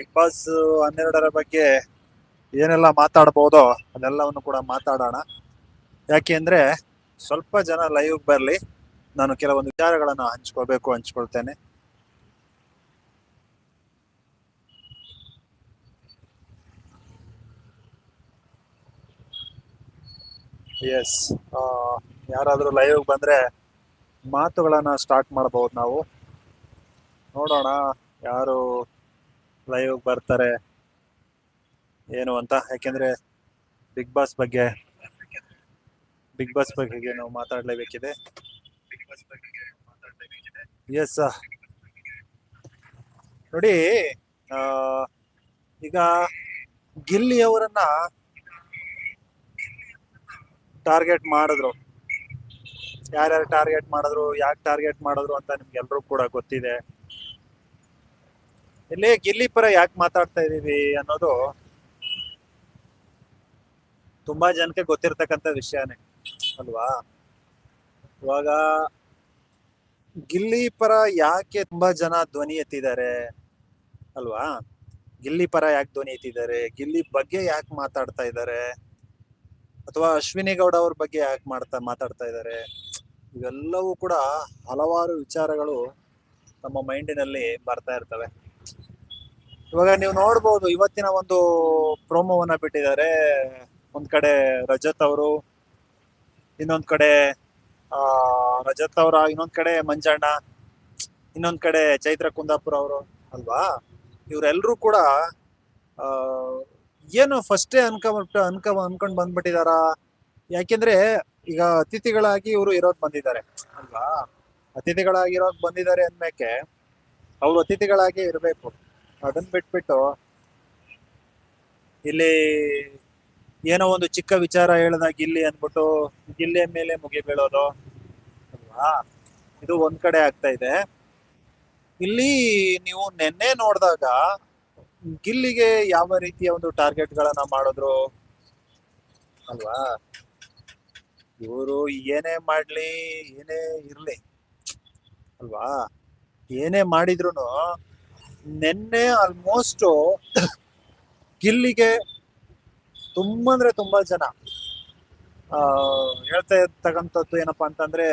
Big boss ಹನ್ನೆರಡರ ಬಗ್ಗೆ ಏನೆಲ್ಲ ಮಾತಾಡ್ಬೋದೋ ಅದೆಲ್ಲವನ್ನು ಕೂಡ ಮಾತಾಡೋಣ. ಯಾಕೆ ಅಂದ್ರೆ ಸ್ವಲ್ಪ ಜನ ಲೈವ್ ಬರಲಿ, ನಾನು ಕೆಲವೊಂದು ವಿಚಾರಗಳನ್ನು ಹಂಚ್ಕೋಬೇಕು ಹಂಚ್ಕೊಳ್ತೇನೆ. ಎಸ್ ಯಾರಾದರೂ ಲೈವ್ ಬಂದ್ರೆ ಮಾತುಗಳನ್ನ ಸ್ಟಾರ್ಟ್ ಮಾಡಬಹುದು ನಾವು. ನೋಡೋಣ ಯಾರು ಲೈವ್ ಬರ್ತಾರೆ. ಏನು ಅಂತ? ಯಾಕೆಂದ್ರೆ ಬಿಗ್ ಬಾಸ್ ಬಗ್ಗೆ ಬಿಗ್ ಬಾಸ್ ಬಗ್ಗೆ ನಾವು ಮಾತಾಡಲೇಬೇಕಿದೆ. ಎಸ್ ನೋಡಿ ಈಗ ಗಿಲ್ಲಿ ಅವರನ್ನ ಟಾರ್ಗೆಟ್ ಮಾಡಿದ್ರು. ಯಾರ್ಯಾರು ಟಾರ್ಗೆಟ್ ಮಾಡಿದ್ರು, ಯಾಕೆ ಟಾರ್ಗೆಟ್ ಮಾಡಿದ್ರು ಅಂತ ನಿಮ್ಗೆಲ್ರೂ ಕೂಡ ಗೊತ್ತಿದೆ. ಇಲ್ಲಿ ಗಿಲ್ಲಿ ಪರ ಯಾಕೆ ಮಾತಾಡ್ತಾ ಇದೀವಿ ಅನ್ನೋದು ತುಂಬಾ ಜನಕ್ಕೆ ಗೊತ್ತಿರ್ತಕ್ಕಂಥ ವಿಷಯನೇ, ಅಲ್ವಾ? ಇವಾಗ ಗಿಲ್ಲಿ ಪರ ಯಾಕೆ ತುಂಬಾ ಜನ ಧ್ವನಿ ಎತ್ತಿದ್ದಾರೆ, ಅಲ್ವಾ? ಗಿಲ್ಲಿ ಪರ ಯಾಕೆ ಧ್ವನಿ ಎತ್ತಿದ್ದಾರೆ, ಗಿಲ್ಲಿ ಬಗ್ಗೆ ಯಾಕೆ ಮಾತಾಡ್ತಾ ಇದ್ದಾರೆ, ಅಥವಾ ಅಶ್ವಿನಿ ಗೌಡ ಅವ್ರ ಬಗ್ಗೆ ಯಾಕೆ ಮಾಡ್ತಾ, ಮಾತಾಡ್ತಾ ಇದ್ದಾರೆ, ಇವೆಲ್ಲವೂ ಕೂಡ ಹಲವಾರು ವಿಚಾರಗಳು ನಮ್ಮ ಮೈಂಡಿನಲ್ಲಿ ಬರ್ತಾ ಇರ್ತವೆ. ಇವಾಗ ನೀವು ನೋಡ್ಬೋದು, ಇವತ್ತಿನ ಒಂದು ಪ್ರೋಮೋವನ್ನ ಬಿಟ್ಟಿದ್ದಾರೆ. ಒಂದ್ ಕಡೆ ರಜತ್ ಅವರು, ಇನ್ನೊಂದ್ ಕಡೆ, ಆ, ರಜತ್ ಅವರ, ಇನ್ನೊಂದ್ ಕಡೆ ಮಂಜಣ್ಣ, ಇನ್ನೊಂದ್ ಕಡೆ ಚೈತ್ರ ಕುಂದಾಪುರ ಅವರು ಅಲ್ವಾ? ಇವರೆಲ್ಲರೂ ಕೂಡ, ಆ, ಏನು ಫಸ್ಟೇ ಅನ್ಕೊಂಡ್ಬಿಟ್ಟು ಅನ್ಕ ಅನ್ಕೊಂಡ್ ಬಂದ್ಬಿಟ್ಟಿದಾರ? ಯಾಕೆಂದ್ರೆ ಈಗ ಅತಿಥಿಗಳಾಗಿ ಇವರು ಇರೋದ್ ಬಂದಿದ್ದಾರೆ, ಅಲ್ವಾ? ಅತಿಥಿಗಳಾಗಿರೋದ್ ಬಂದಿದ್ದಾರೆ ಅಂದ್ಮೇಕೆ ಅವ್ರು ಅತಿಥಿಗಳಾಗಿ ಇರಬೇಕು. ಅದನ್ನ ಬಿಟ್ಬಿಟ್ಟು ಇಲ್ಲಿ ಏನೋ ಒಂದು ಚಿಕ್ಕ ವಿಚಾರ ಹೇಳ್ದ ಗಿಲ್ಲಿ ಅಂದ್ಬಿಟ್ಟು ಗಿಲ್ಲಿಯ ಮೇಲೆ ಮುಗಿ ಬೀಳೋದು ಅಲ್ವಾ? ಇದು ಒಂದ್ ಕಡೆ ಆಗ್ತಾ ಇದೆ. ಇಲ್ಲಿ ನೀವು ನೆನ್ನೆ ನೋಡಿದಾಗ ಗಿಲ್ಲಿಗೆ ಯಾವ ರೀತಿಯ ಒಂದು ಟಾರ್ಗೆಟ್ ಗಳನ್ನ ಮಾಡಿದ್ರು ಅಲ್ವಾ? ಇವರು ಏನೇ ಮಾಡ್ಲಿ, ಏನೇ ಇರ್ಲಿ ಅಲ್ವಾ? ಏನೇ ಮಾಡಿದ್ರು ನೆನ್ನೆ ಆಲ್ಮೋಸ್ಟ್ ಗಿಲ್ಲಿಗೆ ತುಂಬಾ ಅಂದ್ರೆ ತುಂಬಾ ಜನ ಹೇಳ್ತಾ ಇರ್ತಕ್ಕಂಥದ್ದು ಏನಪ್ಪಾ ಅಂತಂದ್ರೆ,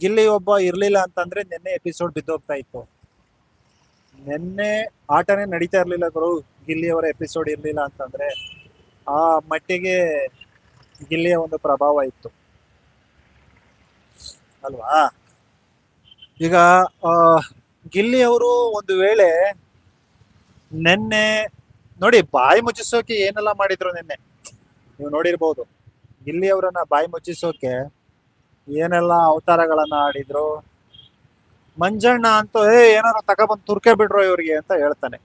ಗಿಲ್ಲಿ ಒಬ್ಬ ಇರ್ಲಿಲ್ಲ ಅಂತಂದ್ರೆ ನಿನ್ನೆ ಎಪಿಸೋಡ್ ಬಿದ್ದೋಗ್ತಾ ಇತ್ತು. ನಿನ್ನೆ ಆಟನೇ ನಡೀತಾ ಇರ್ಲಿಲ್ಲ ಗುರು, ಗಿಲ್ಲಿಯವರ ಎಪಿಸೋಡ್ ಇರ್ಲಿಲ್ಲ ಅಂತಂದ್ರೆ, ಆ ಮಟ್ಟಿಗೆ ಗಿಲ್ಲಿಯ ಒಂದು ಪ್ರಭಾವ ಇತ್ತು. ಅಲ್ವಾ? ಈಗ ಗಿಲ್ಲಿ ಅವರು ಒಂದು ವೇಳೆ ನೆನ್ನೆ ನೋಡಿ ಬಾಯಿ ಮುಚ್ಚಿಸೋಕೆ ಏನೆಲ್ಲ ಮಾಡಿದ್ರು ನಿನ್ನೆ? ನೀವು ನೋಡಿರ್ಬೋದು. ಗಿಲ್ಲಿ ಅವರನ್ನ ಬಾಯಿ ಮುಚ್ಚಿಸೋಕೆ ಏನೆಲ್ಲ ಅವತಾರಗಳನ್ನ ಆಡಿದ್ರು? ಮಂಜಣ್ಣ ಅಂತೂ, ಏ ಏನಾರು ತಗೊಬಂದು ತುರ್ಕೆ ಬಿಡ್ರೋ ಇವ್ರಿಗೆ ಅಂತ ಹೇಳ್ತಾನೆ.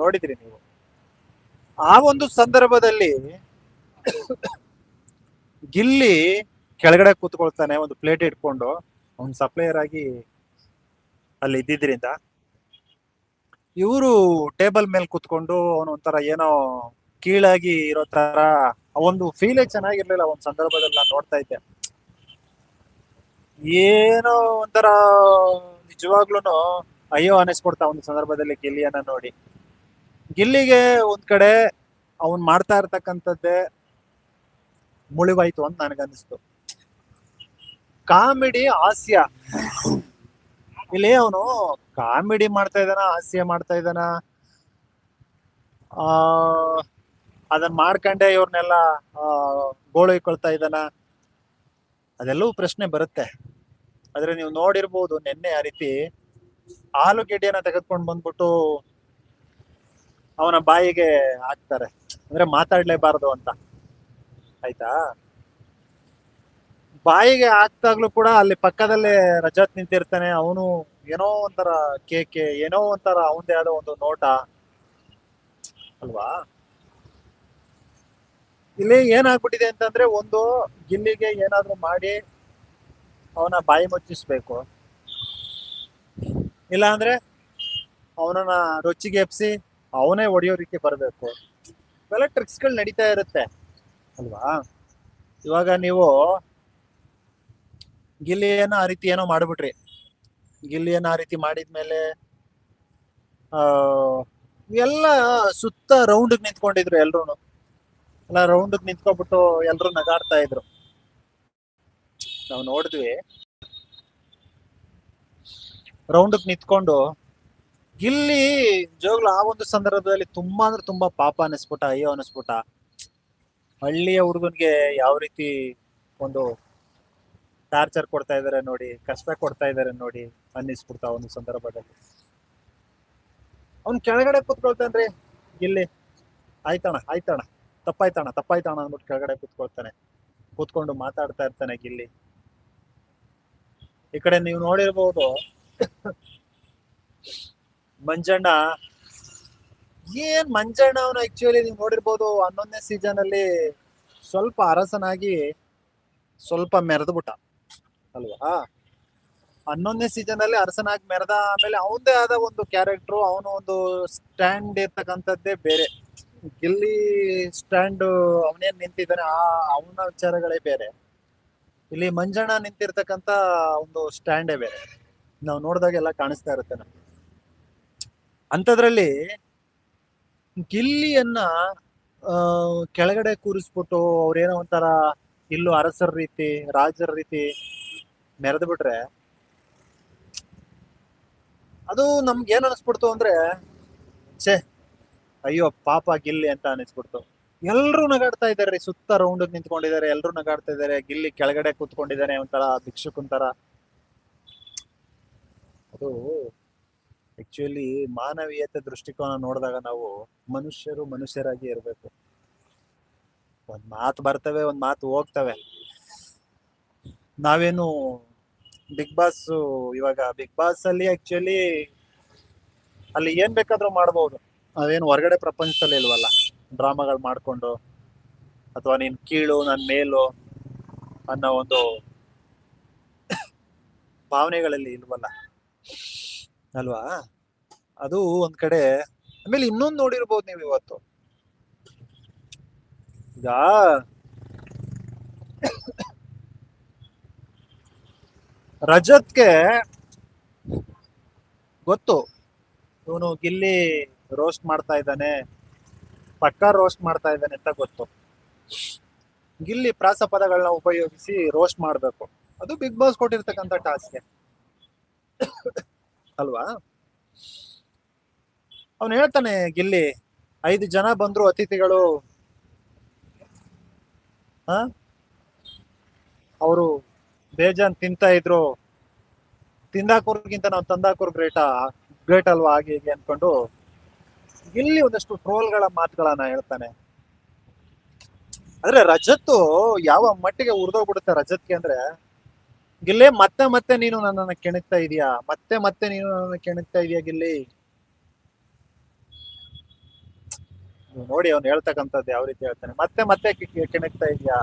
ನೋಡಿದ್ರಿ ನೀವು? ಆ ಒಂದು ಸಂದರ್ಭದಲ್ಲಿ ಗಿಲ್ಲಿ ಕೆಳಗಡೆ ಕೂತ್ಕೊಳ್ತಾನೆ, ಒಂದು ಪ್ಲೇಟ್ ಇಟ್ಕೊಂಡು. ಅವ್ನು ಸಪ್ಲೈಯರ್ ಆಗಿ ಅಲ್ಲಿ ಇದ್ದಿದ್ರಿಂದ ಇವರು ಟೇಬಲ್ ಮೇಲೆ ಕುತ್ಕೊಂಡು ಅವನು ಏನೋ ಕೀಳಾಗಿ ಇರೋ ತರ ಒಂದು ಫೀಲೇ ಚೆನ್ನಾಗಿರ್ಲಿಲ್ಲ ಒಂದ್ ಸಂದರ್ಭದಲ್ಲಿ ನಾನು ನೋಡ್ತಾ ಇದ್ದೆ. ಏನೋ ಒಂಥರ ನಿಜವಾಗ್ಲೂನು ಅಯ್ಯೋ ಅನಿಸ್ಬಿಡ್ತಾ ಒಂದು ಸಂದರ್ಭದಲ್ಲಿ ಗಿಲ್ಲಿಯನ್ನ ನೋಡಿ. ಗಿಲ್ಲಿಗೆ ಒಂದ್ ಕಡೆ ಅವನ್ ಮಾಡ್ತಾ ಇರ್ತಕ್ಕಂಥದ್ದೇ ಮುಳಿವಾಯ್ತು ಅಂತ ನನಗನ್ನಿಸ್ತು. ಕಾಮಿಡಿ ಹಾಸ್ಯ. ಇಲ್ಲಿ ಅವನು ಕಾಮಿಡಿ ಮಾಡ್ತಾ ಇದ್ದಾನ, ಹಾಸ್ಯ ಮಾಡ್ತಾ ಇದ್ದಾನ. ಆ ಅದನ್ನ ಮಾಡ್ಕಂಡೆ ಇವ್ರನ್ನೆಲ್ಲ ಗೋಳೈಕೊಳ್ತಾ ಇದ್ದಾನ. ಅದೆಲ್ಲವೂ ಪ್ರಶ್ನೆ ಬರುತ್ತೆ. ಆದ್ರೆ ನೀವು ನೋಡಿರ್ಬೋದು ನಿನ್ನೆ ಆ ರೀತಿ ಆಲೂಗೆಡ್ಡೆಯನ್ನ ತೆಗೆದುಕೊಂಡು ಬಂದ್ಬಿಟ್ಟು ಅವನ ಬಾಯಿಗೆ ಹಾಕ್ತಾರೆ. ಅಂದ್ರೆ ಮಾತಾಡ್ಲೇಬಾರದು ಅಂತ. ಆಯ್ತಾ? ಬಾಯಿಗೆ ಹಾಕ್ದಾಗ್ಲೂ ಕೂಡ ಅಲ್ಲಿ ಪಕ್ಕದಲ್ಲೇ ರಜಾತ್ ನಿಂತಿರ್ತಾನೆ. ಅವನು ಏನೋ ಒಂಥರ ಕೇಕೆ, ಏನೋ ಒಂಥರ ಅವನದೇ ಆದ ಒಂದು ನೋಟ. ಅಲ್ವಾ? ಇಲ್ಲಿ ಏನಾಗ್ಬಿಟ್ಟಿದೆ ಅಂತಂದ್ರೆ ಒಂದು ಗಿಲ್ಲಿಗೆ ಏನಾದ್ರೂ ಮಾಡಿ ಅವನ ಬಾಯಿ ಮುಚ್ಚಿಸ್ಬೇಕು. ಇಲ್ಲ ಅಂದ್ರೆ ಅವನನ್ನ ರುಚಿಗೆ ಎಪ್ಸಿ ಅವನೇ ಹೊಡೆಯೋ ರೀತಿ ಬರಬೇಕು. ಇವೆಲ್ಲ ಟ್ರಿಕ್ಸ್ಗಳು ನಡೀತಾ ಇರುತ್ತೆ. ಅಲ್ವಾ? ಇವಾಗ ನೀವು ಗಿಲ್ಲಿಯನ್ನ ಆ ರೀತಿ ಏನೋ ಮಾಡ್ಬಿಟ್ರಿ. ಗಿಲ್ಲಿ ಏನೋ ಆ ರೀತಿ ಮಾಡಿದ್ಮೇಲೆ ಎಲ್ಲ ಸುತ್ತ ರೌಂಡ್ ನಿಂತ್ಕೊಂಡಿದ್ರು ಎಲ್ರು ಎಲ್ಲ ರೌಂಡ್ ನಿಂತ್ಕೊಂಡ್ಬಿಟ್ಟು ಎಲ್ರು ನಗಾಡ್ತಾ ಇದ್ರು. ನಾವು ನೋಡಿದ್ವಿ. ರೌಂಡ್ ನಿಂತ್ಕೊಂಡು, ಗಿಲ್ಲಿ ಜೋಗ್ಲು ಆ ಒಂದು ಸಂದರ್ಭದಲ್ಲಿ ತುಂಬಾ ಅಂದ್ರೆ ತುಂಬಾ ಪಾಪ ಅನಿಸ್ಬಿಟ್ಟ, ಅಯ್ಯೋ ಅನಿಸ್ಬಿಟ್ಟ. ಹಳ್ಳಿಯ ಹುಡುಗನ್ಗೆ ಯಾವ ರೀತಿ ಒಂದು ಟಾರ್ಚರ್ ಕೊಡ್ತಾ ಇದ್ದಾರೆ ನೋಡಿ, ಕಷ್ಟ ಕೊಡ್ತಾ ಇದಾರೆ ನೋಡಿ, ಅನ್ನಿಸ್ಬಿಡ್ತಾ ಒಂದು ಸಂದರ್ಭದಲ್ಲಿ. ಅವ್ನ್ ಕೆಳಗಡೆ ಕೂತ್ಕೊಳ್ತಾನ್ರಿ ಗಿಲ್ಲಿ ಆಯ್ತಣ ಆಯ್ತಣ ತಪ್ಪಾಯ್ತಾಣ ತಪ್ಪಾಯ್ತಾಣ ಅಂದ್ಬಿಟ್ಟು ಕೆಳಗಡೆ ಕೂತ್ಕೊಳ್ತಾನೆ. ಕೂತ್ಕೊಂಡು ಮಾತಾಡ್ತಾ ಇರ್ತಾನೆ ಗಿಲ್ಲಿ. ಈ ಕಡೆ ನೀವು ನೋಡಿರ್ಬೋದು, ಮಂಜಣ್ಣ, ಏನ್ ಮಂಜಣ್ಣ ಅವನು ಆಕ್ಚುಲಿ ನೀವು ನೋಡಿರ್ಬೋದು, ಹನ್ನೊಂದನೇ ಸೀಸನ್ ಅಲ್ಲಿ ಸ್ವಲ್ಪ ಅರಸನಾಗಿ ಸ್ವಲ್ಪ ಮೆರೆದ್ಬಿಟ್ಟ. ಅಲ್ವಾ? ಹನ್ನೊಂದನೇ ಸೀಸನ್ ಅಲ್ಲಿ ಅರಸನಾಗಿ ಮೆರೆದ ಆಮೇಲೆ ಅವನದೇ ಆದ ಒಂದು ಕ್ಯಾರೆಕ್ಟರ್ ಅವನು ಒಂದು ಸ್ಟ್ಯಾಂಡ್ ಇರ್ತಕ್ಕಂಥದ್ದೇ ಬೇರೆ. ಗಿಲ್ಲಿ ಸ್ಟ್ಯಾಂಡ್ ಅವನೇನ್ ನಿಂತಿದ್ದಾನೆ, ಆ ಅವನ ವಿಚಾರಗಳೇ ಬೇರೆ. ಇಲ್ಲಿ ಮಂಜಣ್ಣ ನಿಂತಿರ್ತಕ್ಕಂಥ ಒಂದು ಸ್ಟ್ಯಾಂಡೇ ಬೇರೆ. ನಾವು ನೋಡಿದಾಗೆಲ್ಲ ಕಾಣಿಸ್ತಾ ಇರುತ್ತೆ ನಮ್ಗೆ. ಅಂಥದ್ರಲ್ಲಿ ಗಿಲ್ಲಿಯನ್ನ ಕೆಳಗಡೆ ಕೂರಿಸ್ಬಿಟ್ಟು ಅವ್ರೇನೋ ಒಂಥರ ಇಲ್ಲೂ ಅರಸರ ರೀತಿ, ರಾಜರ ರೀತಿ ಮೆರೆದು ಬಿಟ್ರೆ ಅದು ನಮ್ಗೆ ಏನ್ ಅನಿಸ್ಬಿಡ್ತು ಅಂದ್ರೆ, ಛೇ, ಅಯ್ಯೋ, ಪಾಪ ಗಿಲ್ಲಿ ಅಂತ ಅನಿಸ್ಬಿಡ್ತು. ಎಲ್ರು ನಗಾಡ್ತಾ ಇದಾರೆ, ಸುತ್ತ ರೌಂಡ್ ನಿಂತ್ಕೊಂಡಿದ್ದಾರೆ ಎಲ್ರು ನಗಾಡ್ತಾ ಇದಾರೆ, ಗಿಲ್ಲಿ ಕೆಳಗಡೆ ಕೂತ್ಕೊಂಡಿದ್ದಾನೆ ಒಂಥರ ಭಿಕ್ಷುಕನ್ ತರ. ಅದು ಆಕ್ಚುಲಿ ಮಾನವೀಯತೆ ದೃಷ್ಟಿಕೋನ ನೋಡಿದಾಗ ನಾವು ಮನುಷ್ಯರು ಮನುಷ್ಯರಾಗಿ ಇರ್ಬೇಕು. ಒಂದ್ ಮಾತು ಬರ್ತವೆ, ಒಂದ್ ಮಾತು ಹೋಗ್ತವೆ. ನಾವೇನು ಬಿಗ್ ಬಾಸ್ ಇವಾಗ ಬಿಗ್ ಬಾಸ್ ಅಲ್ಲಿ ಆಕ್ಚುಲಿ ಅಲ್ಲಿ ಏನ್ ಬೇಕಾದ್ರೂ ಮಾಡ್ಬೋದು. ಅದೇನು ಹೊರಗಡೆ ಪ್ರಪಂಚದಲ್ಲಿ ಇಲ್ವಲ್ಲ, ಡ್ರಾಮಾಗಳು ಮಾಡ್ಕೊಂಡು, ಅಥವಾ ನೀನ್ ಕೀಳು, ನನ್ ಮೇಲು ಅನ್ನೋ ಒಂದು ಭಾವನೆಗಳಲ್ಲಿ ಇಲ್ವಲ್ಲ? ಅಲ್ವಾ? ಅದು ಒಂದ್ ಕಡೆ, ಆಮೇಲೆ ಇನ್ನೊಂದು ನೋಡಿರ್ಬೋದು ನೀವು ಇವತ್ತು ಈಗ ರಜತ್ಗೆ ಗೊತ್ತು. ಇವನು ಗಿಲ್ಲಿ ರೋಸ್ಟ್ ಮಾಡ್ತಾ ಇದ್ದಾನೆ, ಪಕ್ಕ ರೋಸ್ಟ್ ಮಾಡ್ತಾ ಇದ್ದಾನೆ ಅಂತ ಗೊತ್ತು. ಗಿಲ್ಲಿ ಪ್ರಾಸ ಪದಗಳನ್ನ ಉಪಯೋಗಿಸಿ ರೋಸ್ಟ್ ಮಾಡ್ಬೇಕು. ಅದು ಬಿಗ್ ಬಾಸ್ ಕೊಟ್ಟಿರ್ತಕ್ಕಂಥ ಟಾಸ್ಕ್ ಅಲ್ವಾ? ಅವನು ಹೇಳ್ತಾನೆ ಗಿಲ್ಲಿ, ಐದು ಜನ ಬಂದ್ರು ಅತಿಥಿಗಳು. ಅವರು ಬೇಜಾನ್ ತಿಂತಾ ಇದ್ರು. ತಿಂದಾಕೋರ್ಗಿಂತ ನಾವು ತಂದಾಕೋರ್ ಗ್ರೇಟಾ, ಗ್ರೇಟ್ ಅಲ್ವಾ ಹಾಗೆ ಹೀಗೆ ಅನ್ಕೊಂಡು ಇಲ್ಲಿ ಒಂದಷ್ಟು ಟ್ರೋಲ್ಗಳ ಮಾತುಗಳನ್ನ ಹೇಳ್ತಾನೆ. ಆದ್ರೆ ರಜತ್ತು ಯಾವ ಮಟ್ಟಿಗೆ ಉರ್ದೋಗ್ಬಿಡುತ್ತೆ ರಜತ್ಗೆ ಅಂದ್ರೆ, ಗಿಲ್ಲಿ ಮತ್ತೆ ಮತ್ತೆ ನೀನು ನನ್ನನ್ನ ಕೆಣಕ್ತಾ ಇದೀಯಾ? ಮತ್ತೆ ಮತ್ತೆ ನೀನು ನನ್ನ ಕೆಣಕ್ತಾ ಇದೀಯಾ ಗಿಲ್ಲಿ? ನೋಡಿ ಅವ್ನು ಹೇಳ್ತಕ್ಕಂಥದ್ದು ಯಾವ ರೀತಿ ಹೇಳ್ತಾನೆ. ಮತ್ತೆ ಮತ್ತೆ ಕೆಣಕ್ತಾ ಇದೀಯಾ?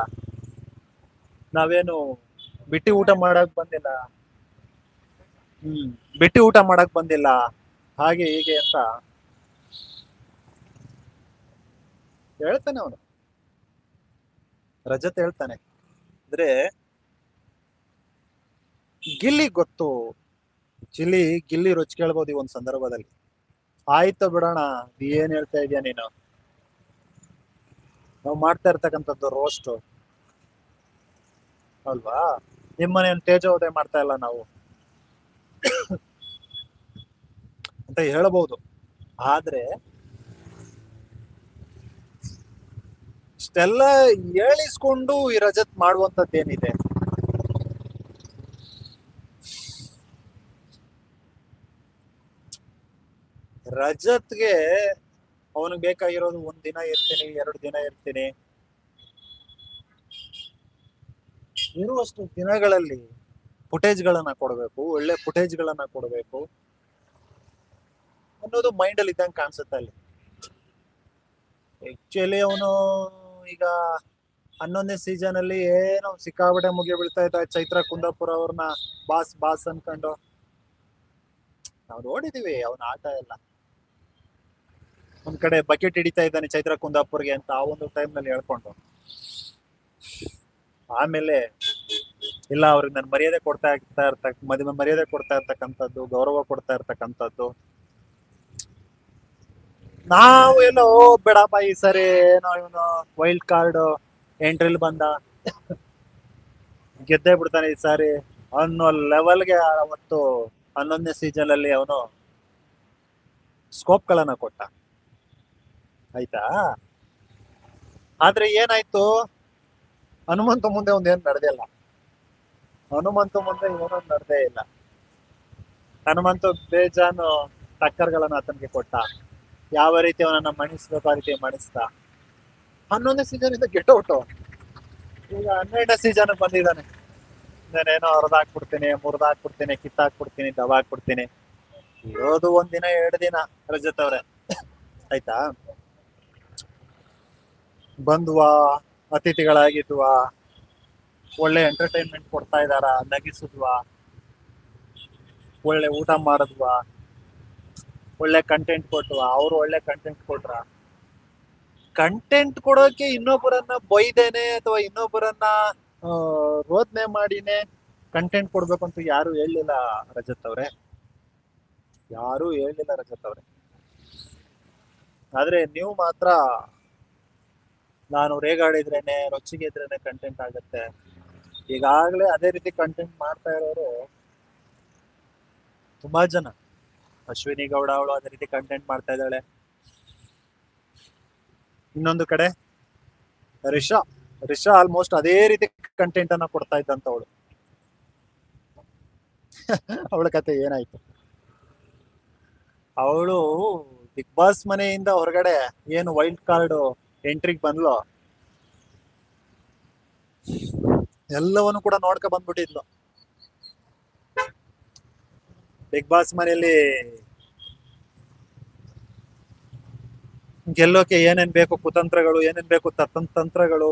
ನಾವೇನು ಬಿಟ್ಟಿ ಊಟ ಮಾಡಕ್ ಬಂದಿಲ್ಲ. ಹ್ಮ್ ಬಿಟ್ಟಿ ಊಟ ಮಾಡಕ್ ಬಂದಿಲ್ಲ. ಹಾಗೆ ಹೀಗೆ ಅಂತ ಹೇಳ್ತಾನೆ ಅವನು. ರಜತ್ ಹೇಳ್ತಾನೆ. ಅಂದ್ರೆ ಗಿಲ್ಲಿ ಗೊತ್ತು. ಚಿಲಿ ಗಿಲ್ಲಿ ರುಚಿ ಕೇಳ್ಬೋದು ಈ ಒಂದ್ ಸಂದರ್ಭದಲ್ಲಿ. ಆಯ್ತು ಬಿಡೋಣ ಏನ್ ಹೇಳ್ತಾ ಇದೀಯ ನೀನು? ನಾವು ಮಾಡ್ತಾ ಇರ್ತಕ್ಕಂಥದ್ದು ರೋಸ್ಟ್ ಅಲ್ವಾ? ನಿಮ್ಮನೇನು ತೇಜೋದಯ ಮಾಡ್ತಾ ಇಲ್ಲ ನಾವು? ಅಂತ ಹೇಳಬಹುದು ಆದ್ರೆ, ಇಷ್ಟೆಲ್ಲ ಹೇಳಿಸ್ಕೊಂಡು ಈ ರಜತ್ ಮಾಡುವಂತದ್ದೇನಿದೆ ರಜತ್ಗೆ ಅವನಿಗೆ ಬೇಕಾಗಿರೋದು ಒಂದ್ ದಿನ ಇರ್ತೀನಿ, ಎರಡು ದಿನ ಇರ್ತೀನಿ. ಇರುವಷ್ಟು ದಿನಗಳಲ್ಲಿ ಫುಟೇಜ್ ಗಳನ್ನ ಕೊಡಬೇಕು, ಒಳ್ಳೆ ಫುಟೇಜ್ ಗಳನ್ನ ಕೊಡಬೇಕು ಅನ್ನೋದು ಮೈಂಡ್ ಅಲ್ಲಿ ಇದ್ದಂಗೆ ಕಾಣಿಸುತ್ತೆ ಅಲ್ಲಿ. ಆಕ್ಚುಲಿ ಅವನು ಈಗ ಹನ್ನೊಂದನೇ ಸೀಸನ್ ಅಲ್ಲಿ ಏನೋ ಸಿಕ್ಕಾಬಡೆ ಮುಗಿ ಬೀಳ್ತಾ ಇದ್ದ, ಚೈತ್ರ ಕುಂದಾಪುರ ಅವ್ರನ್ನ ಬಾಸ್ ಬಾಸ್ ಅನ್ಕೊಂಡು. ನಾವು ನೋಡಿದೀವಿ, ಅವನ ಆಟ ಎಲ್ಲ. ಒಂದ್ ಕಡೆ ಬಕೆಟ್ ಹಿಡಿತಾ ಇದ್ದಾನೆ ಚೈತ್ರ ಕುಂದಾಪುರ್ಗೆ ಅಂತ ಆ ಒಂದು ಟೈಮ್ನಲ್ಲಿ ಹೇಳ್ಕೊಂಡು. ಆಮೇಲೆ, ಇಲ್ಲ ಅವ್ರಿಗೆ ನಾನು ಮರ್ಯಾದೆ ಕೊಡ್ತಾ ಇರ್ತಾ ಇರ್ತಕ್ಕ ಮದುವೆ ಮರ್ಯಾದೆ ಕೊಡ್ತಾ ಇರ್ತಕ್ಕಂಥದ್ದು, ಗೌರವ ಕೊಡ್ತಾ ಇರ್ತಕ್ಕಂಥದ್ದು. ನಾವು ಎಲ್ಲೋ ಬೇಡಪ್ಪ ಈ ಸರಿ ಏನೋ ಇವನು ವೈಲ್ಡ್ ಕಾರ್ಡ್ ಎಂಟ್ರಿಲ್ ಬಂದ. ಗೆದ್ದೇ ಬಿಡ್ತಾನೆ ಈ ಸಾರಿ. ಅನ್ನೋ ಲೆವೆಲ್ಗೆ ಅವತ್ತು ಹನ್ನೊಂದನೇ ಸೀಸನ್ ಅಲ್ಲಿ ಅವನು ಸ್ಕೋಪ್ಗಳನ್ನ ಕೊಟ್ಟ. ಆಯ್ತಾ? ಆದ್ರೆ ಏನಾಯ್ತು? ಹನುಮಂತ ಮುಂದೆ ಒಂದೇನು ನಡೆದಿಲ್ಲ ಹನುಮಂತ ಮುಂದೆ ಏನೋ ನಡೆದೇ ಇಲ್ಲ. ಹನುಮಂತ ಬೇಜಾನು ಟಕ್ಕರ್ಗಳನ್ನ ಆತನಿಗೆ ಕೊಟ್ಟ. ಯಾವ ರೀತಿ ಅವನನ್ನ ಮಣಿಸ್ಬೇಕು ಆ ರೀತಿ ಮಣಿಸ್ದ ಹನ್ನೊಂದನೇ ಸೀಸನ್ ಇಂದ ಗೆಟ್ ಔಟ್ ಈಗ ಹನ್ನೆರಡನೇ ಸೀಸನ್ ಬಂದಿದ್ದಾನೆ. ನಾನೇನೋ ಹೊರದಾಕ್ಬಿಡ್ತೀನಿ ಮುರಿದಾಕ್ಬಿಡ್ತೀನಿ ಕಿತ್ತಾಕ್ಬಿಡ್ತೀನಿ ದಬಾಕ್ಬಿಡ್ತೀನಿ ಇರೋದು ಒಂದಿನ ಎರಡು ದಿನ ರಜತ್ ಅವ್ರೆ. ಆಯ್ತಾ? ಬಂದ್ವಾ? ಅತಿಥಿಗಳಾಗಿದ್ವಾ ಒಳ್ಳೆ ಎಂಟರ್ಟೈನ್ಮೆಂಟ್ ಕೊಡ್ತಾ ಇದಾರ ನಗಿಸಿದ್ವಾ? ಒಳ್ಳೆ ಊಟ ಮಾಡಿದ್ವಾ? ಒಳ್ಳೆ ಕಂಟೆಂಟ್ ಕೊಟ್ವಾ? ಅವರು ಒಳ್ಳೆ ಕಂಟೆಂಟ್ ಕೊಟ್ರ? ಕಂಟೆಂಟ್ ಕೊಡೋಕೆ ಇನ್ನೊಬ್ಬರನ್ನ ಬೈದೇನೆ ಅಥವಾ ಇನ್ನೊಬ್ಬರನ್ನ ಆ, ರೋದನೆ ಮಾಡಿನೇ ಕಂಟೆಂಟ್ ಕೊಡ್ಬೇಕು ಅಂತ ಯಾರು ಹೇಳಿಲ್ಲ ರಜತ್ ಅವ್ರೆ. ಯಾರು ಹೇಳಿಲ್ಲ ರಜತ್ ಅವ್ರೆ. ಆದ್ರೆ ನೀವು ಮಾತ್ರ ನಾನು ರೇಗಾಡಿದ್ರೇನೆ ರೊಚ್ಚಿಗೆ ಇದ್ರೇನೆ ಕಂಟೆಂಟ್ ಆಗುತ್ತೆ. ಈಗಾಗಲೇ ಅದೇ ರೀತಿ ಕಂಟೆಂಟ್ ಮಾಡ್ತಾ ಇರೋರು ತುಂಬಾ ಜನ. ಅಶ್ವಿನಿ ಗೌಡ ಅವಳು ಅದೇ ರೀತಿ ಕಂಟೆಂಟ್ ಮಾಡ್ತಾ ಇದ್ದಾಳೆ. ಇನ್ನೊಂದು ಕಡೆ ರಿಷಾ. ರಿಷಾ ಆಲ್ಮೋಸ್ಟ್ ಅದೇ ರೀತಿ ಕಂಟೆಂಟ್ ಅನ್ನ ಕೊಡ್ತಾ ಇದ್ದಂತವಳು. ಅವಳ ಕತೆ ಏನಾಯ್ತು? ಅವಳು ಬಿಗ್ ಬಾಸ್ ಮನೆಯಿಂದ ಹೊರಗಡೆ ಏನು ವೈಲ್ಡ್ ಕಾರ್ಡ್ ಎಂಟ್ರಿಗೆ ಬಂದ್ಲು. ಎಲ್ಲವನ್ನು ಕೂಡ ನೋಡ್ಕೊ ಬಂದ್ಬಿಟ್ಟಿದ್ಲು. ಬಿಗ್ ಬಾಸ್ ಮನೆಯಲ್ಲಿ ಗೆಲ್ಲೋಕೆ ಏನೇನ್ ಬೇಕು, ಕುತಂತ್ರಗಳು, ಏನೇನ್ ಬೇಕು ತಂತ್ರಗಳು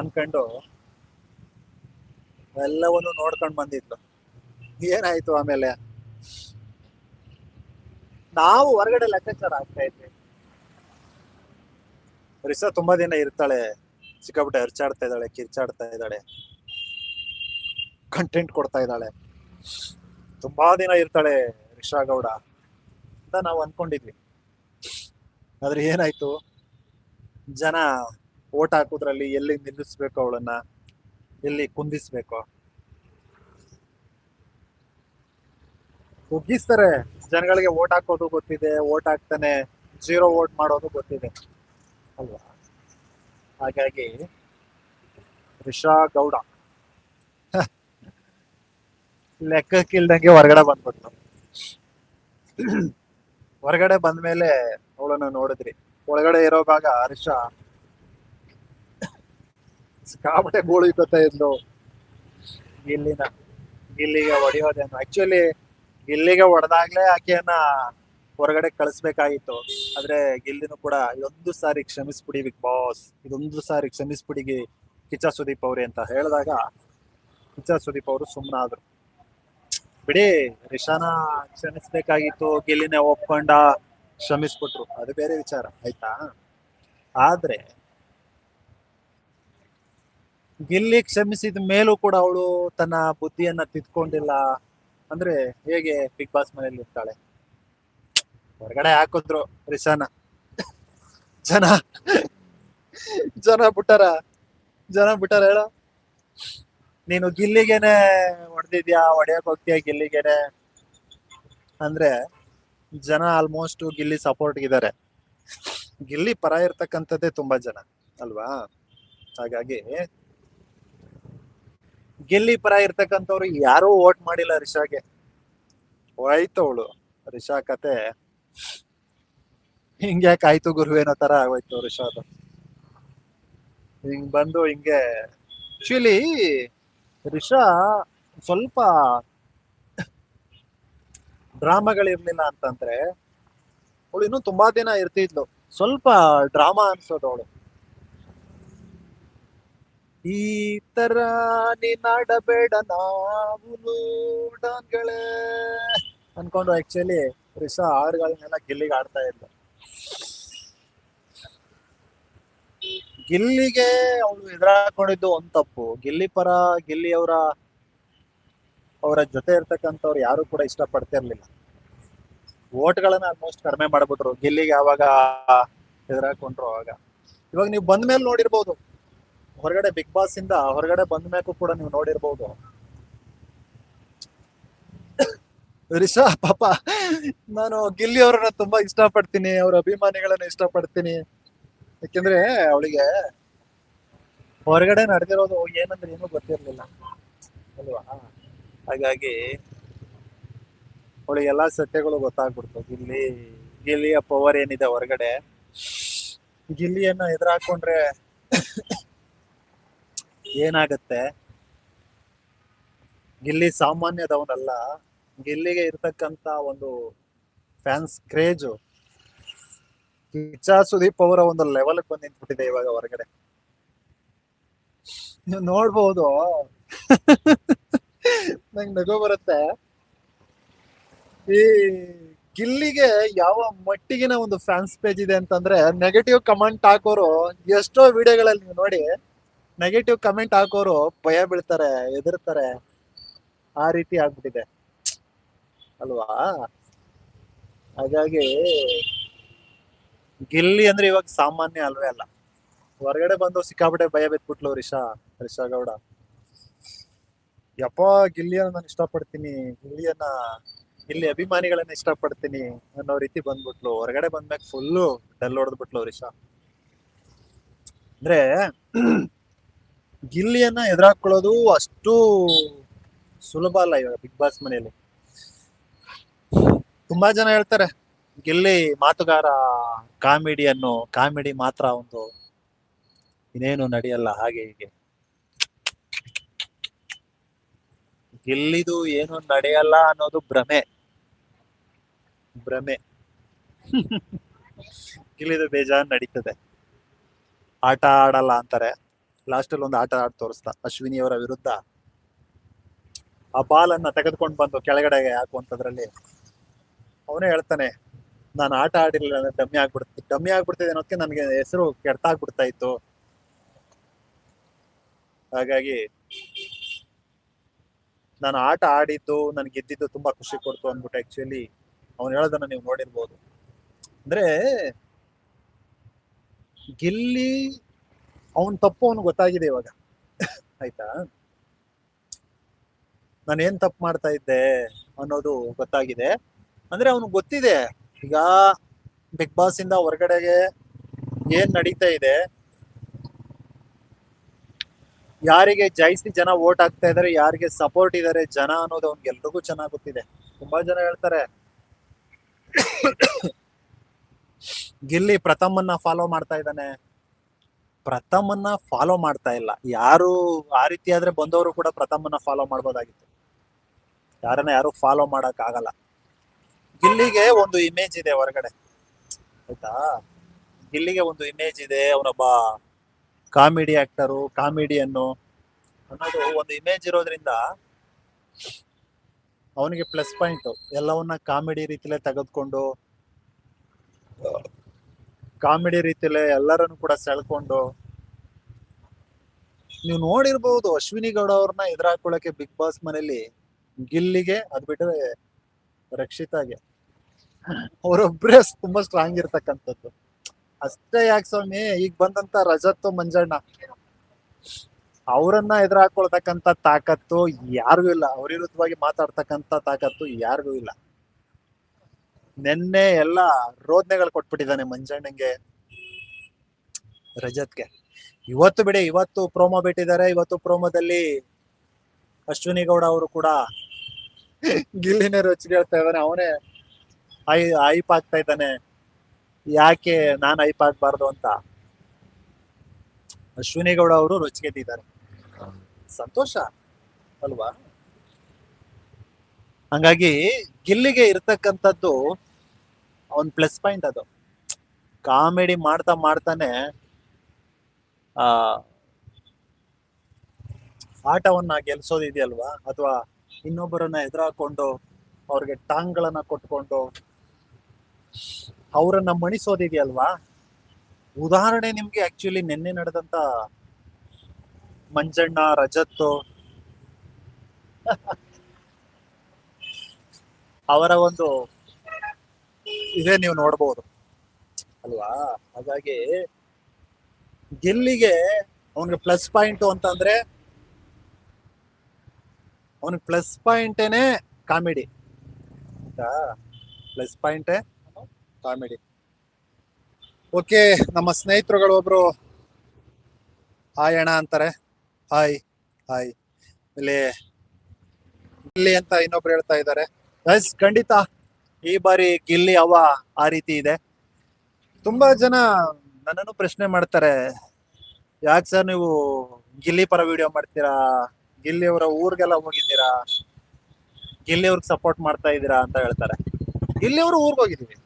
ಅನ್ಕೊಂಡು ಎಲ್ಲವನ್ನು ನೋಡ್ಕೊಂಡ್ ಬಂದಿದ್ಲು. ಏನಾಯ್ತು ಆಮೇಲೆ? ನಾವು ಹೊರಗಡೆ ಲೆಕ್ಕಾಚಾರ ಆಗ್ತಾ ಇದ್ವಿ. ರಿಸಾ ತುಂಬಾ ದಿನ ಇರ್ತಾಳೆ. ಸಿಕ್ಕಾಬಿಟ್ಟೆ ಅರ್ಚಾಡ್ತಾ ಇದ್ದಾಳೆ, ಕಿರ್ಚಾಡ್ತಾ ಇದ್ದಾಳೆ. ಕಂಟೆಂಟ್ ಕೊಡ್ತಾ ಇದ್ದಾಳೆ. ತುಂಬಾ ದಿನ ಇರ್ತಾಳೆ ರಿಷಾ ಗೌಡ ಅಂತ ನಾವು ಅನ್ಕೊಂಡಿದ್ವಿ. ಆದ್ರೆ ಏನಾಯ್ತು? ಜನ ಓಟ್ ಹಾಕೋದ್ರಲ್ಲಿ ಎಲ್ಲಿ ನಿಲ್ಲಿಸ್ಬೇಕು ಅವಳನ್ನ? ಎಲ್ಲಿ ಕುಂದಿಸ್ಬೇಕು? ಕುಗ್ಗಿಸ್ತಾರೆ ಜನಗಳಿಗೆ ಓಟ್ ಹಾಕೋದು ಗೊತ್ತಿದೆ, ಓಟ್ ಹಾಕ್ತಾನೆ ಜೀರೋ ಓಟ್ ಮಾಡೋದು ಗೊತ್ತಿದೆ. ಅಲ್ವಾ? ಹಾಗಾಗಿ ರಿಷಾ ಗೌಡ. ಲೆಕ್ಕಕ್ಕಿಲ್ದಂಗೆ ಹೊರಗಡೆ ಬಂದ್ಬಿಟ್ಟು ಹೊರಗಡೆ ಬಂದ್ಮೇಲೆ ಅವಳನ್ನ ನೋಡಿದ್ರಿ. ಒಳಗಡೆ ಇರೋ ಭಾಗ ರಿಷಾ. ಸಿಕ್ಕಾಪಟ್ಟೆ ಗೋಳು ಇಕ್ಕೋತಾ ಇದ್ಲು. ಗಿಲ್ಲಿನ ಗಿಲ್ಲಿಗೆ ಹೊಡೆಯೋದೇನು? ಆಕ್ಚುಲಿ ಗಿಲ್ಲಿಗೆ ಹೊಡೆದಾಗ್ಲೇ ಆಕೆಯನ್ನ ಹೊರಗಡೆ ಕಳಿಸ್ಬೇಕಾಗಿತ್ತು. ಆದ್ರೆ ಗಿಲ್ಲಿನೂ ಕೂಡ ಇದೊಂದು ಸಾರಿ ಕ್ಷಮಿಸ್ಬಿಡಿ ಬಿಗ್ ಬಾಸ್. ಇದೊಂದು ಸಾರಿ ಕ್ಷಮಿಸ್ಬಿಡಿ ಗಿ- ಕಿಚ್ಚ ಸುದೀಪ್ ಅವ್ರೆ ಅಂತ ಹೇಳಿದಾಗ ಕಿಚ್ಚ ಸುದೀಪ್ ಅವರು ಸುಮ್ಮನಾದ್ರು ಬಿಡಿ, ರಿಷಾನ ಕ್ಷಮಿಸ್ಬೇಕಾಗಿತ್ತು, ಗಿಲ್ಲಿನೇ ಒಪ್ಕೊಂಡ, ಕ್ಷಮಿಸ್ಬಿಟ್ರು. ಅದು ಬೇರೆ ವಿಚಾರ, ಆಯ್ತಾ? ಆದ್ರೆ ಗಿಲ್ಲಿ ಕ್ಷಮಿಸಿದ ಮೇಲೂ ಕೂಡ ಅವಳು ತನ್ನ ಬುದ್ಧಿಯನ್ನ ತಿದ್ಕೊಂಡಿಲ್ಲ. ಅಂದ್ರೆ ಹೇಗೆ ಬಿಗ್ ಬಾಸ್ ಮನೇಲಿ ಇರ್ತಾಳೆ? ಹೊರಗಡೆ ಹಾಕಿದ್ರು ರಿಷಾನ ಜನ ಜನ ಬಿಟ್ಟಾರ ಜನ ಬಿಟ್ಟಾರ ಹೇಳ. ನೀನು ಗಿಲ್ಲಿಗೆನೆ ಹೊಡೆದಿದ್ಯಾ? ಹೊಡೆಯಕ್ ಹೋಗ್ತೀಯ ಗಿಲ್ಲಿಗೆನೆ? ಅಂದ್ರೆ ಜನ ಆಲ್ಮೋಸ್ಟ್ ಗಿಲ್ಲಿ ಸಪೋರ್ಟ್ ಇದ್ದಾರೆ ಗಿಲ್ಲಿ ಪರ ಇರ್ತಕ್ಕಂಥದ್ದೇ ತುಂಬಾ ಜನ, ಅಲ್ವಾ? ಹಾಗಾಗಿ ಗಿಲ್ಲಿ ಪರ ಇರ್ತಕ್ಕಂಥವ್ರು ಯಾರೂ ಓಟ್ ಮಾಡಿಲ್ಲ ರಿಷಾಗೆ ಹೋಯ್ತು ಅವಳು. ರಿಷಾ ಕತೆ ಹಿಂಗ್ಯಾಕೆ ಆಯ್ತು ಗುರುವೇನೋ ತರ ಆಗೋಯ್ತು ರಿಷಾದ ಹಿಂಗ್ ಬಂದು ಹಿಂಗೆ ಆಕ್ಚುಲಿ ರಿಷಾ ಸ್ವಲ್ಪ ಡ್ರಾಮಾಗಳಿರ್ಲಿಲ್ಲ ಅಂತಂದ್ರೆ ಅವಳು ಇನ್ನೂ ತುಂಬಾ ದಿನ ಇರ್ತಿದ್ಲು. ಸ್ವಲ್ಪ ಡ್ರಾಮಾ ಅನ್ಸೋದು ಅವಳು. ಈ ತರ ನೀನಾಡಬೇಡ ನಾವು ನೋಡಗಳೇ. ಅನ್ಕೊಂಡು ಆಕ್ಚುಲಿ ರಿಷಾ ಆರ್ಗಳನ್ನೆಲ್ಲ ಗಿಲ್ಲಿಗೆ ಆಡ್ತಾ ಇದ್ದ ಗಿಲ್ಲಿಗೆ ಅವಳು ಎದುರಾಕೊಂಡಿದ್ದು ಒಂದ್ ತಪ್ಪು. ಗಿಲ್ಲಿ ಪರ ಗಿಲ್ಲಿ ಅವರ ಅವರ ಜೊತೆ ಇರ್ತಕ್ಕಂಥವ್ರು ಯಾರು ಕೂಡ ಇಷ್ಟ ಪಡ್ತಿರ್ಲಿಲ್ಲ ಓಟ್ಗಳನ್ನ ಆಲ್ಮೋಸ್ಟ್ ಕಡಿಮೆ ಮಾಡ್ಬಿಟ್ರು. ಗಿಲ್ಲಿಗೆ ಯಾವಾಗ ಎದುರಾಕೊಂಡ್ರು ಅವಾಗ ಇವಾಗ ನೀವು ಬಂದ ಮೇಲೆ ನೋಡಿರ್ಬೋದು. ಹೊರಗಡೆ ಬಿಗ್ ಬಾಸ್ ಇಂದ ಹೊರಗಡೆ ಬಂದ ಕೂಡ ನೀವು ನೋಡಿರ್ಬೋದು. ರಿಷಾ, ಪಾಪ. ನಾನು ಗಿಲ್ಲಿ ಅವರನ್ನ ತುಂಬಾ ಇಷ್ಟಪಡ್ತೀನಿ, ಅವ್ರ ಅಭಿಮಾನಿಗಳನ್ನ ಇಷ್ಟಪಡ್ತೀನಿ. ಯಾಕೆಂದ್ರೆ ಅವಳಿಗೆ ಹೊರಗಡೆ ನಡೆದಿರೋದು ಏನಂದ್ರೆ ಏನೂ ಗೊತ್ತಿರ್ಲಿಲ್ಲ. ಅಲ್ವಾ? ಹಾಗಾಗಿ ಅವಳಿಗೆ ಎಲ್ಲಾ ಸತ್ಯಗಳು ಗೊತ್ತಾಗ್ಬಿಡ್ತು. ಗಿಲ್ಲಿ, ಗಿಲ್ಲಿಯ ಪವರ್ ಏನಿದೆ ಹೊರಗಡೆ? ಗಿಲ್ಲಿಯನ್ನ ಎದುರಾಕೊಂಡ್ರೆ ಏನಾಗತ್ತೆ? ಗಿಲ್ಲಿ ಸಾಮಾನ್ಯದವನಲ್ಲ. ಗಿಲ್ಲಿಗೆ ಇರ್ತಕ್ಕಂತ ಒಂದು ಫ್ಯಾನ್ಸ್ ಕ್ರೇಜು ಕಿಚ್ಚ ಸುದೀಪ್ ಅವರ ಒಂದು ಲೆವೆಲ್ ಬಂದು ನಿಂತ್ಬಿಟ್ಟಿದೆ ಇವಾಗ ಹೊರಗಡೆ. ನೀವು ನೋಡ್ಬಹುದು ನಂಗೆ ನಗು ಬರುತ್ತೆ. ಈ ಗಿಲ್ಲಿಗೆ ಯಾವ ಮಟ್ಟಿಗಿನ ಒಂದು ಫ್ಯಾನ್ಸ್ ಪೇಜ್ ಇದೆ ಅಂತಂದ್ರೆ ನೆಗೆಟಿವ್ ಕಮೆಂಟ್ ಹಾಕೋರು ಎಷ್ಟೋ ವಿಡಿಯೋಗಳಲ್ಲಿ ನೀವು ನೋಡಿ ನೆಗೆಟಿವ್ ಕಮೆಂಟ್ ಹಾಕೋರು ಭಯ ಬೀಳ್ತಾರೆ ಎದುರ್ತಾರೆ ಆ ರೀತಿ ಆಗ್ಬಿಟ್ಟಿದೆ. ಅಲ್ವಾ? ಹಾಗಾಗಿ ಗಿಲ್ಲಿ ಅಂದ್ರೆ ಇವಾಗ ಸಾಮಾನ್ಯ ಅಲ್ವೇ ಅಲ್ಲ. ಹೊರಗಡೆ ಬಂದು ಸಿಕ್ಕಾಪಟ್ಟೆ ಭಯ ಬಿದ್ಬಿಟ್ಲು ರಿಷಾ ರಿಷಾ ಗೌಡ. ಯಪ್ಪ, ಗಿಲ್ಲಿಯನ್ನ ನಾನು ಇಷ್ಟಪಡ್ತೀನಿ. ಗಿಲ್ಲಿಯನ್ನ, ಗಿಲ್ಲಿ ಅಭಿಮಾನಿಗಳನ್ನ ಇಷ್ಟಪಡ್ತೀನಿ ಅನ್ನೋ ರೀತಿ ಬಂದ್ಬಿಟ್ಲು. ಹೊರಗಡೆ ಬಂದ್ಮ್ಯಾಗ ಫುಲ್ಲು ಡಲ್ ಹೊಡೆದ್ಬಿಟ್ಲು ರಿಷಾ. ಅಂದ್ರೆ ಗಿಲ್ಲಿಯನ್ನ ಎದುರಾಕೊಳ್ಳೋದು ಅಷ್ಟು ಸುಲಭ ಅಲ್ಲ ಇವಾಗ ಬಿಗ್ ಬಾಸ್ ಮನೆಯಲ್ಲಿ. ತುಂಬಾ ಜನ ಹೇಳ್ತಾರೆ, ಗಿಲ್ಲಿ ಮಾತುಗಾರ ಕಾಮಿಡಿಯನ್ನು ಕಾಮಿಡಿ ಮಾತ್ರ ಒಂದು ಇನ್ನೇನು ನಡೆಯಲ್ಲ ಹಾಗೆ ಹೀಗೆ. ಗೆಲ್ಲಿದು ಏನು ನಡೆಯಲ್ಲ ಅನ್ನೋದು ಭ್ರಮೆ. ಭ್ರಮೆ. ಗಿಲ್ಲಿದು ಬೇಜಾನ್ ನಡೀತದೆ. ಆಟ ಆಡಲ್ಲ ಅಂತಾರೆ. ಲಾಸ್ಟ್ ಅಲ್ಲಿ ಒಂದು ಆಟ ಆಡ್ ತೋರಿಸ್ತಾ ಅಶ್ವಿನಿ ಅವರ ವಿರುದ್ಧ. ಆ ಬಾಲ್ ಅನ್ನ ತೆಗೆದುಕೊಂಡು ಬಂದು ಕೆಳಗಡೆ ಹಾಕುವಂತದ್ರಲ್ಲಿ ಅವನೇ ಹೇಳ್ತಾನೆ, ನಾನು ಆಟ ಆಡಿರ್ಲಿಲ್ಲ ಅಂದ್ರೆ ಡಮ್ಮಿ ಆಗ್ಬಿಡ್ತು ಡಮ್ಮಿ ಆಗ್ಬಿಡ್ತಿದೆ ಅನ್ನೋದಕ್ಕೆ ನನಗೆ ಹೆಸರು ಕೆಡ್ತಾಗ್ಬಿಡ್ತಾ ಇತ್ತು. ಹಾಗಾಗಿ, ನಾನು ಆಟ ಆಡಿದ್ದು, ನನ್ಗೆ ಗೆದ್ದಿದ್ದು ತುಂಬಾ ಖುಷಿ ಕೊಡ್ತು ಅಂದ್ಬಿಟ್ಟು ಆಕ್ಚುಲಿ ಅವನು ಹೇಳೋದನ್ನ ನೀವು ನೋಡಿರ್ಬೋದು. ಅಂದ್ರೆ, ಗಿಲ್ಲಿ ಅವನ್ ತಪ್ಪು ಅವನು ಗೊತ್ತಾಗಿದೆ ಇವಾಗ. ಆಯ್ತಾ? ನಾನು ಏನ್ ತಪ್ಪು ಮಾಡ್ತಾ ಇದ್ದೆ ಅನ್ನೋದು ಗೊತ್ತಾಗಿದೆ. ಅಂದ್ರೆ ಅವನು ಗೊತ್ತಿದೆ, ಈಗ ಬಿಗ್ ಬಾಸ್ ಇಂದ ಹೊರಗಡೆಗೆ ಏನ್ ನಡೀತಾ ಇದೆ? ಯಾರಿಗೆ ಜಾಸ್ತಿ ಜನ ವೋಟ್ ಆಗ್ತಾ ಇದಾರೆ, ಯಾರಿಗೆ ಸಪೋರ್ಟ್ ಇದಾರೆ ಜನ ಅನ್ನೋದು ಅವ್ನಿಗೆ ಎಲ್ರಿಗೂ ಚೆನ್ನಾಗಿ ಗೊತ್ತಿದೆ ತುಂಬಾ ಜನ ಹೇಳ್ತಾರೆ, ಗಿಲ್ಲಿ ಪ್ರಥಮನ್ನ ಫಾಲೋ ಮಾಡ್ತಾ ಇದ್ದಾನೆ. ಪ್ರಥಮನ್ನ ಫಾಲೋ ಮಾಡ್ತಾ ಇಲ್ಲ. ಯಾರು ಆ ರೀತಿ ಆದ್ರೆ ಬಂದವರು ಕೂಡ ಪ್ರಥಮನ್ನ ಫಾಲೋ ಮಾಡ್ಬೋದಾಗಿತ್ತು. ಯಾರನ್ನ ಯಾರು ಫಾಲೋ ಮಾಡಕ್ ಆಗಲ್ಲ. ಗಿಲ್ಲಿಗೆ ಒಂದು ಇಮೇಜ್ ಇದೆ ಹೊರಗಡೆ. ಆಯ್ತಾ? ಗಿಲ್ಲಿಗೆ ಒಂದು ಇಮೇಜ್ ಇದೆ, ಅವನೊಬ್ಬ ಕಾಮಿಡಿ ಆಕ್ಟರು ಕಾಮಿಡಿಯನ್ನು ಅನ್ನೋದು ಒಂದು ಇಮೇಜ್ ಇರೋದ್ರಿಂದ ಅವನಿಗೆ ಪ್ಲಸ್ ಪಾಯಿಂಟ್ ಎಲ್ಲವನ್ನ ಕಾಮಿಡಿ ರೀತಿಲೇ ತೆಗೆದುಕೊಂಡು ಕಾಮಿಡಿ ರೀತಿಲೇ ಎಲ್ಲರನ್ನು ಕೂಡ ಸೆಳ್ಕೊಂಡು, ನೀವು ನೋಡಿರ್ಬಹುದು ಅಶ್ವಿನಿ ಗೌಡ ಅವ್ರನ್ನ ಎದುರಾಕೊಳ್ಳಕ್ಕೆ ಬಿಗ್ ಬಾಸ್ ಮನೇಲಿ ಗಿಲ್ಲಿಗೆ ಅದ್ ಬಿಟ್ರೆ ರಕ್ಷಿತಾಗೆ. ಅವರೊಬ್ಬರೇ ತುಂಬಾ ಸ್ಟ್ರಾಂಗ್ ಇರ್ತಕ್ಕಂಥದ್ದು. ಅಷ್ಟೇ ಯಾಕೆ ಸ್ವಾಮಿ? ಈಗ ಬಂದಂತ ರಜತ್, ಮಂಜಣ್ಣ. ಅವರನ್ನ ಎದುರು ಹಾಕೊಳ್ತಕ್ಕಂತ ತಾಕತ್ತು ಯಾರಿಗೂ ಇಲ್ಲ. ಅವ್ರ ವಿರುದ್ಧವಾಗಿ ಮಾತಾಡ್ತಕ್ಕಂತ ತಾಕತ್ತು ಯಾರಿಗೂ ಇಲ್ಲ. ನಿನ್ನೆ ಎಲ್ಲ ರೋದನೆಗಳು ಕೊಟ್ಬಿಟ್ಟಿದ್ದಾನೆ ಮಂಜಣ್ಣಂಗೆ, ರಜತ್ಗೆ. ಇವತ್ತು ಬಿಡಿ, ಇವತ್ತು ಪ್ರೋಮೋ ಬಿಟ್ಟಿದ್ದಾರೆ. ಇವತ್ತು ಪ್ರೋಮೋದಲ್ಲಿ ಅಶ್ವಿನಿ ಗೌಡ ಅವರು ಕೂಡ ಗಿಲ್ಲಿನೇ ರುಚಿ ಹೇಳ್ತಾ ಇದ್ದಾನೆ. ಅವನೇ ಐ ಐಪ್ ಆಗ್ತಾ ಇದ್ದಾನೆ. ಯಾಕೆ ನಾನು ಐಪ್ ಆಗ್ಬಾರ್ದು ಅಂತ? ಅಶ್ವಿನಿ ಗೌಡ ಅವರು ರುಚಿಗೆದ್ದಿದ್ದಾರೆ ಸಂತೋಷ ಅಲ್ವಾ? ಹಂಗಾಗಿ ಗಿಲ್ಲಿಗೆ ಇರ್ತಕ್ಕಂಥದ್ದು ಅವನ್ ಪ್ಲಸ್ ಪಾಯಿಂಟ್ ಅದು. ಕಾಮಿಡಿ ಮಾಡ್ತಾ ಮಾಡ್ತಾನೆ, ಆ, ಆಟವನ್ನ ಗೆಲ್ಸೋದಿದೆಯಲ್ವಾ? ಅಥವಾ ಇನ್ನೊಬ್ಬರನ್ನ ಎದುರಾಕೊಂಡು ಅವ್ರಿಗೆ ಟಾಂಗ್ಗಳನ್ನ ಕೊಟ್ಕೊಂಡು ಅವರನ್ನ ಮಣಿಸೋದಿದೆಯಲ್ವಾ? ಉದಾಹರಣೆ ನಿಮ್ಗೆ ಆಕ್ಚುಲಿ ನಿನ್ನೆ ನಡೆದಂತ ಮಂಜಣ್ಣ ರಜತ್ತು ಅವರ ಒಂದು ಇದೇ ನೀವು ನೋಡ್ಬೋದು. ಅಲ್ವಾ? ಹಾಗಾಗಿ ಗೆಲ್ಲಿಗೆ ಅವನಿಗೆ ಪ್ಲಸ್ ಪಾಯಿಂಟ್ ಅಂತಂದ್ರೆ ಅವನಿಗೆ ಪ್ಲಸ್ ಪಾಯಿಂಟೇನೆ ಕಾಮಿಡಿ ಆಯ್ತಾ? ಪ್ಲಸ್ ಪಾಯಿಂಟೇ ಕಾಮಿಡಿ ಓಕೆ ನಮ್ಮ ಸ್ನೇಹಿತರುಗಳು ಒಬ್ರು ಹಾಯ್ ಅಣ್ಣ ಅಂತಾರೆ. ಹಾಯ್ ಹಾಯ್ ಇಲ್ಲಿ, ಗಿಲ್ಲಿ ಅಂತ ಇನ್ನೊಬ್ರು ಹೇಳ್ತಾ ಇದ್ದಾರೆ. ಎಸ್ ಖಂಡಿತ. ಈ ಬಾರಿ ಗಿಲ್ಲಿ ಅವ ಆ ರೀತಿ ಇದೆ. ತುಂಬಾ ಜನ ನನ್ನನ್ನು ಪ್ರಶ್ನೆ ಮಾಡ್ತಾರೆ. ಯಾಕೆ ಸರ್ ನೀವು ಗಿಲ್ಲಿ ಪರ ವಿಡಿಯೋ ಮಾಡ್ತೀರಾ? ಗಿಲ್ಲಿ ಅವರ ಊರಿಗೆಲ್ಲ ಹೋಗಿದ್ದೀರಾ? ಗಿಲ್ಲಿ ಅವ್ರಿಗೆ ಸಪೋರ್ಟ್ ಮಾಡ್ತಾ ಇದ್ದೀರಾ ಅಂತ ಹೇಳ್ತಾರೆ. ಗಿಲ್ಲಿ ಅವರು ಊರಿಗೆ ಹೋಗಿದ್ದೀವಿ.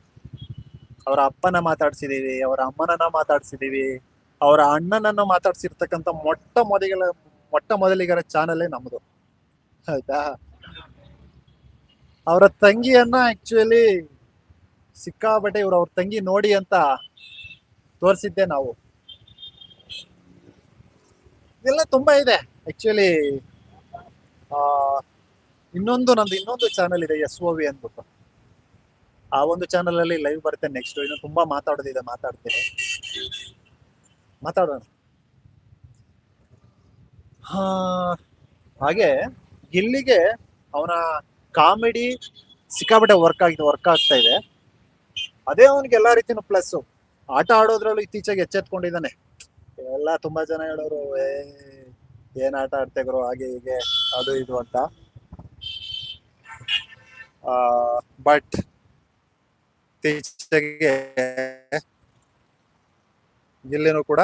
ಅವರ ಅಪ್ಪನ ಮಾತಾಡ್ಸಿದೀವಿ ಅವರ ಅಮ್ಮನನ್ನ ಮಾತಾಡ್ಸಿದೀವಿ ಅವರ ಅಣ್ಣನನ್ನ ಮಾತಾಡ್ಸಿರ್ತಕ್ಕಂಥ ಮೊಟ್ಟ ಮೊದಲಿಗರ ಮೊಟ್ಟ ಮೊದಲಿಗರ ಚಾನಲೇ ನಮ್ಮದು ಆಯ್ತಾ ಅವರ ತಂಗಿಯನ್ನ ಆಕ್ಚುಲಿ ಸಿಕ್ಕಾಬಟ್ಟೆ ಇವ್ರು ಅವ್ರ ತಂಗಿ ನೋಡಿ ಅಂತ ತೋರಿಸಿದ್ದೆ ನಾವು. ಇದೆಲ್ಲ ತುಂಬಾ ಇದೆ. ಆಕ್ಚುಲಿ ಇನ್ನೊಂದು ನಂದು ಇನ್ನೊಂದು ಚಾನಲ್ ಇದೆ ಎಸ್ ಒ ವಿ ಅಂದ್ಬಿಟ್ಟು. ಆ ಒಂದು ಚಾನಲ್ ಅಲ್ಲಿ ಲೈವ್ ಬರುತ್ತೆ ನೆಕ್ಸ್ಟ್ ಇನ್ನು ತುಂಬಾ ಮಾತಾಡೋದಿದೆ, ಮಾತಾಡ್ತೀನಿ. ಮಾತಾಡೋಣ. ಹಾ, ಹಾಗೆ ಗಿಲ್ಲಿಗೆ ಅವನ ಕಾಮಿಡಿ ಸಿಕ್ಕಾಪಟ್ಟೆ ವರ್ಕ್ ಆಗಿದೆ ವರ್ಕ್ ಆಗ್ತಾ ಇದೆ. ಅದೇ ಅವನಿಗೆ ಎಲ್ಲಾ ರೀತಿನೂ ಪ್ಲಸ್ ಆಟ ಆಡೋದ್ರಲ್ಲೂ ಇತ್ತೀಚೆಗೆ ಎಚ್ಚೆತ್ಕೊಂಡಿದ್ದಾನೆ. ಎಲ್ಲ ತುಂಬಾ ಜನ ಹೇಳೋರು ಏ ಏನ್ ಆಟ ಆಡ್ತೇಗ್ರು ಹಾಗೆ ಹೀಗೆ ಅದು ಇದು ಅಂತ. ಬಟ್ ಇತ್ತೀಚೆಗೆ ಇಲ್ಲಿನೂ ಕೂಡ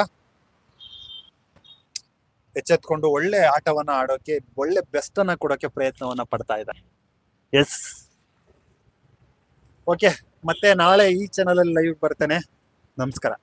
ಎಚ್ಚೆತ್ಕೊಂಡು ಒಳ್ಳೆ ಆಟವನ್ನ ಆಡೋಕೆ ಒಳ್ಳೆ ಬೆಸ್ಟ್ ಅನ್ನ ಕೊಡೋಕೆ ಪ್ರಯತ್ನವನ್ನ ಪಡ್ತಾ ಇದ್ದಾರೆ. ಎಸ್ ಓಕೆ ಮತ್ತೆ ನಾಳೆ ಈ ಚಾನಲ್ ಅಲ್ಲಿ ಲೈವ್ ಬರ್ತೇನೆ. ನಮಸ್ಕಾರ.